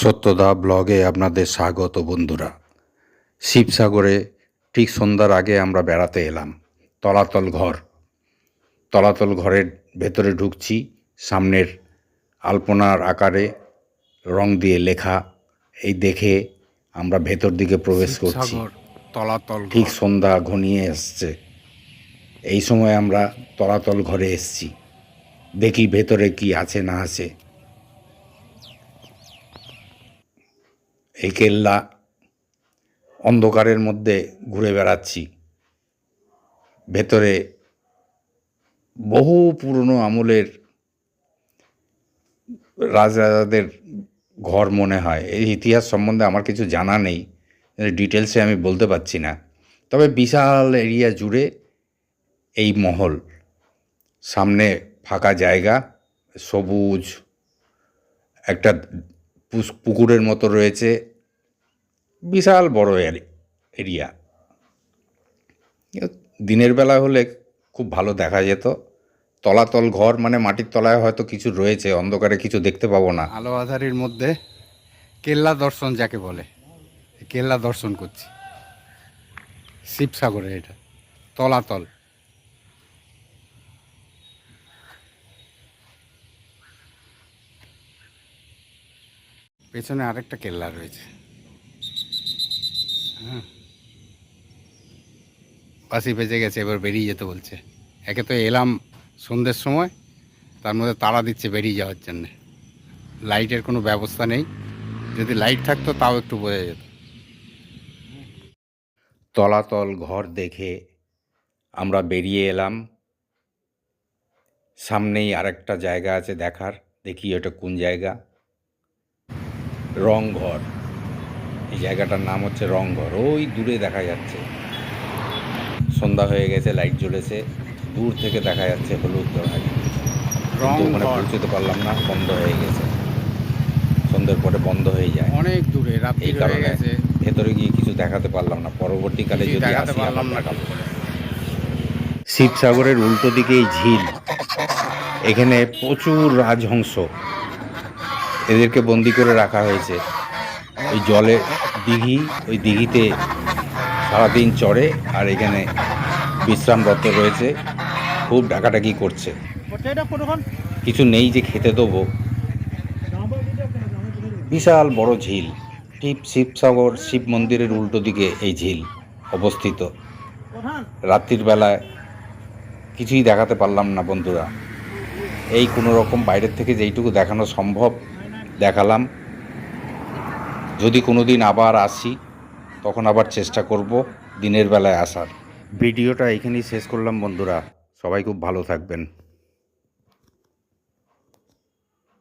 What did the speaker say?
সত্যদা ব্লগে আপনাদের স্বাগত বন্ধুরা। শিবসাগরে ঠিক সন্ধ্যার আগে আমরা বেড়াতে এলাম তলাতল ঘর। তলাতল ঘরের ভেতরে ঢুকছি সামনের আলপনার আকারে রং দিয়ে লেখা এই দেখে আমরা ভেতর দিকে প্রবেশ করছি। তলাতল ঠিক সন্ধ্যা ঘনিয়ে এসছে এই সময় আমরা তলাতল ঘরে এসছি। দেখি ভেতরে কি আছে না আছে। এই কেল্লা অন্ধকারের মধ্যে ঘুরে বেড়াচ্ছি। ভেতরে বহু পুরনো আমলের রাজরাজাদের ঘর মনে হয়। এই ইতিহাস সম্বন্ধে আমার কিছু জানা নেই ডিটেলসে আমি বলতে পারছি না। তবে বিশাল এরিয়া জুড়ে এই মহল, সামনে ফাঁকা জায়গা, সবুজ, একটা পুকুরের মতো রয়েছে বিশাল বড় এরি- এরিয়া। দিনের বেলা হলে খুব ভালো দেখা যেত। তলাতল ঘর মানে মাটির তলায় হয়তো কিছু রয়েছে, অন্ধকারে কিছু দেখতে পাবো না। আলো আধারির মধ্যে কেল্লা দর্শন যাকে বলে কেল্লা দর্শন করছি। শিবসাগরে এটা, তলাতল। পেছনে আরেকটা কেল্লা রয়েছে। বাসি বেঁচে গেছে, এবার বেরিয়ে যেতে বলছে। একে তো এলাম সন্ধ্যের সময়, তার মধ্যে তাড়া দিচ্ছে বেরিয়ে যাওয়ার জন্যে। লাইটের কোনো ব্যবস্থা নেই। যদি লাইট থাকতো, তাও একটু বোঝা যেত। তলাতল ঘর দেখে আমরা বেরিয়ে এলাম। সামনেই আরেকটা জায়গা আছে দেখার, দেখি এটা কোন জায়গা। রংঘর। এই জায়গাটার নাম হচ্ছে রংঘর। ওই দূরে দেখা যাচ্ছে। সন্ধ্যা হয়ে গেছে লাইট জ্বলেছে। দূর থেকে দেখা যাচ্ছে হলুদ কিন্তু ওখানে রংঘর। পৌঁছতে পারলাম না বন্ধ হয়ে গেছে। সন্ধ্যের পরে বন্ধ হয়ে যায়। অনেক দূরে এই কারণে ভেতরে গিয়ে কিছু দেখাতে পারলাম না। পরবর্তীকালে যদি দেখাতে আসি পারলাম না শিবসাগরের উল্টো দিকে এই ঝিল। এখানে প্রচুর রাজহংস। এদেরকে বন্দি করে রাখা হয়েছে। ওই জলে দিঘি, ওই দিঘিতে সারাদিন চড়ে আর এখানে বিশ্রামরত রয়েছে। খুব ডাকাডাকি করছে। কিছু নেই যে খেতে দেবো। বিশাল বড় ঝিল। ঠিক শিবসাগর, শিব মন্দিরের উল্টো দিকে এই ঝিল অবস্থিত। রাত্রির বেলায় কিছুই দেখাতে পারলাম না বন্ধুরা। এই কোনো রকম বাইরের থেকে যেইটুকু দেখানো সম্ভব দেখালাম। যদি কোনো দিন আবার আসি, তখন আবার চেষ্টা করব দিনের বেলায় আসার। ভিডিওটা এখানেই শেষ করলাম বন্ধুরা। সবাই খুব ভালো থাকবেন।